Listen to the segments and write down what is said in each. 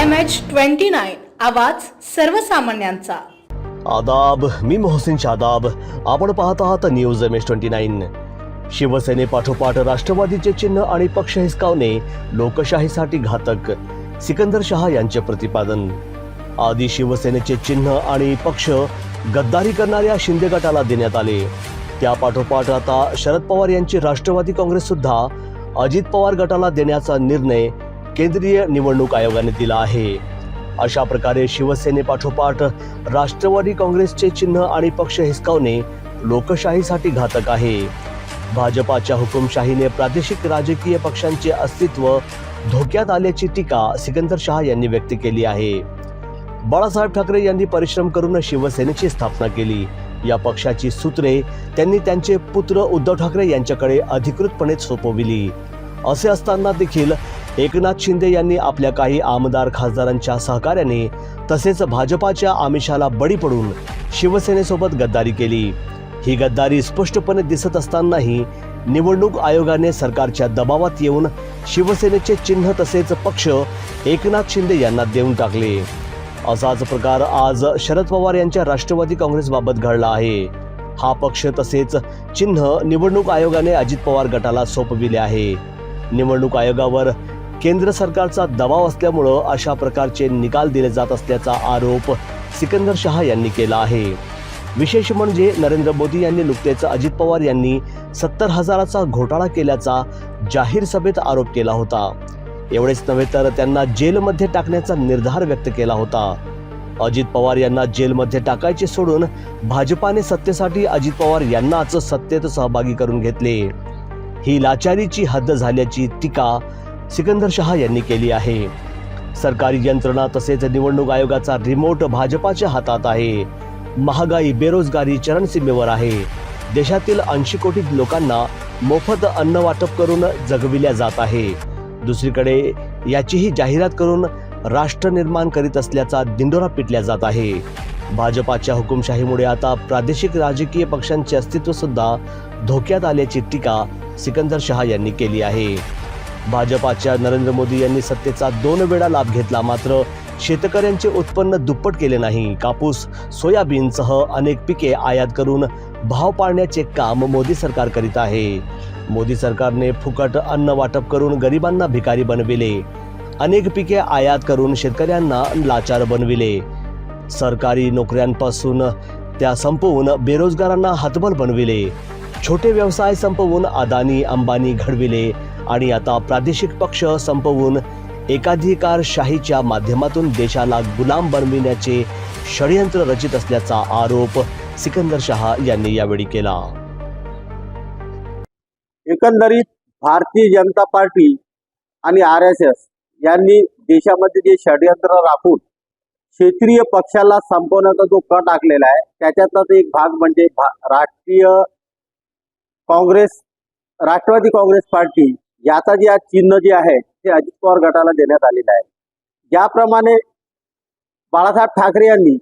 M H twenty nine आवाज सर्वसामान्यांचा. आदाब मी मोहसिन शादाब आपण पाहत आहात news M H twenty nine शिवसेनेपाठोपाठ राष्ट्रवादीचे चिन्ह आणि पक्ष हिसकावणे लोकशाहीसाठी घातक. सिकंदर शहा यांचे प्रतिपादन. आधी शिवसेनेचे चिन्ह आणि पक्ष गद्दारी करणाऱ्या शिंदे गटाला देण्यात आले. त्यापाठोपाठ आता शरद पवार यांची राष्ट्रवादी काँग्रेस सुद्धा अजित पवार गटाला देण्याचा निर्णय केंद्रीय निवडणूक आयोगाने दिला आहे. अशा प्रकारे शिवसेनेपाठोपाठ राष्ट्रवादी काँग्रेसचे चिन्ह आणि पक्ष हिसकावणे लोकशाहीसाठी घातक आहे. भाजपाच्या हुकुमशाहीने प्रादेशिक राजकीय पक्षांचे अस्तित्व धोक्यात आल्याची टीका सिकंदर शहा यांनी व्यक्त केली आहे. बाळासाहेब ठाकरे यांनी परिश्रम करून शिवसेनेची स्थापना केली. या पक्षाची सूत्रे त्यांनी त्यांचे पुत्र उद्धव ठाकरे यांच्याकडे अधिकृतपणे सोपविली. असे असताना देखील एकनाथ शिंदे यांनी आपल्या काही आमदार खासदारांच्या सहकार्याने तसेच भाजपाच्या आमिषाला बळी पडून शिवसेनेसोबत गद्दारी केली. ही गद्दारी स्पष्टपणे दिसत असतानाही निवडणूक आयोगाने सरकारच्या दबावात येऊन शिवसेनेचे चिन्ह तसेच पक्ष एकनाथ शिंदे यांना देऊन टाकले. असाच प्रकार आज शरद पवार यांच्या राष्ट्रवादी काँग्रेसबाबत घडला आहे. हा पक्ष तसेच चिन्ह निवडणूक आयोगाने अजित पवार गटाला सोपविले आहे. निवडणूक आयोगावर केंद्र सरकारचा दबाव असल्यामुळं अशा प्रकारचे निकाल दिले जात असल्याचा आरोप सिकंदर शहा यांनी केला आहे. विशेष म्हणजे नरेंद्र मोदी यांनी नुकतेच अजित पवार यांनी सत्तर हजाराचा घोटाळा केल्याचा जाहीर सभेत आरोप केला होता. एवढेच नव्हे तर त्यांना जेलमध्ये टाकण्याचा निर्धार व्यक्त केला होता. अजित पवार यांना जेलमध्ये टाकायचे सोडून भाजपाने सत्तेसाठी अजित पवार यांनाच सत्तेत सहभागी करून घेतले. ही लाचारीची हद्द झाल्याची टीका सिकंदर शहा यांनी केली आहे. सरकारी यंत्रणा तसेच निवडणूक आयोगाचा रिमोट भाजपाच्या हातात आहे. महागाई बेरोजगारी चरणसीमेवर आहे. देशातील ऐंशी कोटी लोकांना मोफत अन्न वाटप करून जगविल्या जात आहे. दुसरीकडे याचीही जाहिरात करून राष्ट्र निर्माण करीत असल्याचा दिंडोरा पिटल्या जात आहे. भाजपाच्या हुकुमशाहीमुळे आता प्रादेशिक राजकीय पक्षांचे अस्तित्व सुद्धा धोक्यात आल्याची टीका सिकंदर शहा यांनी केली आहे. भाजपाच्या नरेंद्र मोदी यांनी सत्तेचा दोन वेळा लाभ घेतला मात्र शेतकऱ्यांचे उत्पन्न दुप्पट केले नाही. कापूस सोयाबीनसह अनेक पिके आयात करून भाव पाळण्याचे काम मोदी सरकार करीत आहे. मोदी सरकारने फुकट अन्न वाटप करून गरिबांना भिकारी बनविले. अनेक पिके आयात करून शेतकऱ्यांना लाचार बनविले. सरकारी नोकऱ्यांपासून त्या संपवून बेरोजगारांना हातबल बनविले. छोटे व्यवसाय संपवून अदानी अंबानी घडविले. आणि आता प्रादेशिक पक्ष संपवून एकाधिकारशाहीच्या माध्यमातून देशाला गुलाम बनविण्याचे षडयंत्र रचित असल्याचा आरोप सिकंदर शहा यांनी यावेळी केला. एकंदरीत भारतीय जनता पार्टी आणि आर एस एस यांनी देशामध्ये जे षडयंत्र राखून क्षेत्रीय पक्षाला संपवण्याचा जो कट आखलेला आहे त्याच्यातलाच एक भाग म्हणजे भा- राष्ट्रीय काँग्रेस राष्ट्रवादी काँग्रेस पार्टी याचा जे आज चिन्ह जे आहे ते अजित पवार गटाला देण्यात आलेलं आहे. ज्याप्रमाणे बाळासाहेब ठाकरे यांनी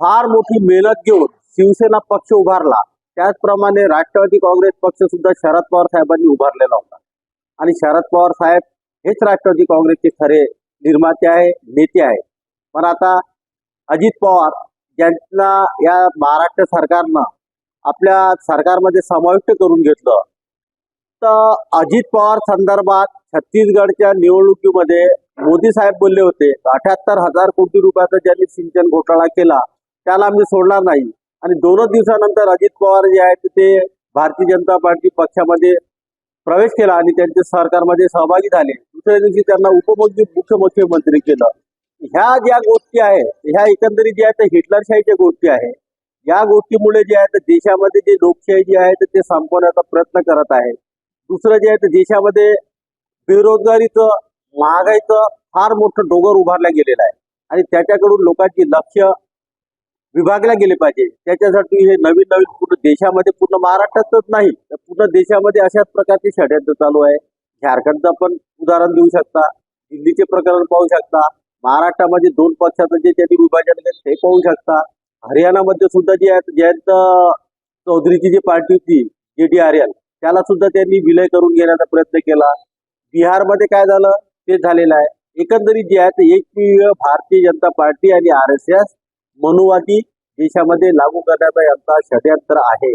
फार मोठी मेहनत घेऊन शिवसेना पक्ष उभारला त्याचप्रमाणे राष्ट्रवादी काँग्रेस पक्ष सुद्धा शरद पवार साहेबांनी उभारलेला होता. आणि शरद पवार साहेब हेच राष्ट्रवादी काँग्रेसचे खरे निर्माते आहे नेते आहे. पण आता अजित पवार ज्यांना या महाराष्ट्र सरकारनं आपल्या सरकारमध्ये समाविष्ट करून घेतलं अजित पवार संदर्भात छत्तीसगडच्या निवडणुकीमध्ये मोदी साहेब बोलले होते अठ्याहत्तर हजार कोटी रुपयाचा ज्यांनी सिंचन घोटाळा केला त्याला आम्ही सोडणार नाही. आणि दोनच दिवसानंतर अजित पवार जे आहेत ते भारतीय जनता पार्टी पक्षामध्ये प्रवेश केला आणि त्यांच्या सरकारमध्ये सहभागी झाले. दुसऱ्या दिवशी त्यांना उपमुख्य मुख्यमंत्री केलं. ह्या ज्या गोष्टी आहेत ह्या एकंदरीत ज्या आहेत हिटलरशाहीच्या गोष्टी आहेत. या गोष्टीमुळे जे आहे देशामध्ये जे लोकशाही जी आहे ते संपवण्याचा प्रयत्न करत आहे. दुसरं जे आहे ते देशामध्ये बेरोजगारीचं महागाईचं फार मोठं डोंगर उभारला गेलेलं आहे. आणि त्याच्याकडून लोकांची लक्ष विभागल्या गेले पाहिजे. त्याच्यासाठी हे नवीन नवीन पूर्ण देशामध्ये पूर्ण महाराष्ट्रातच नाही तर पूर्ण देशामध्ये अशाच प्रकारचे षडयंत्र चालू आहे. झारखंडचं पण उदाहरण देऊ शकता दिल्लीचे प्रकरण पाहू शकता महाराष्ट्रामध्ये दोन पक्षाचं जे त्यांनी विभाजन केलं ते पाहू शकता. हरियाणामध्ये सुद्धा जे आहेत जयंत चौधरीची जी पार्टी होती जे डी आर एल त्याला सुद्धा त्यांनी विलय करून घेण्याचा प्रयत्न केला. बिहारमध्ये काय झालं? ते झालेलं आहे. एकंदरीत जे आहे ते एक भारतीय जनता पार्टी आणि आर एस एस मनुवादी देशामध्ये लागू करण्याचा यांचा षडयंत्र आहे.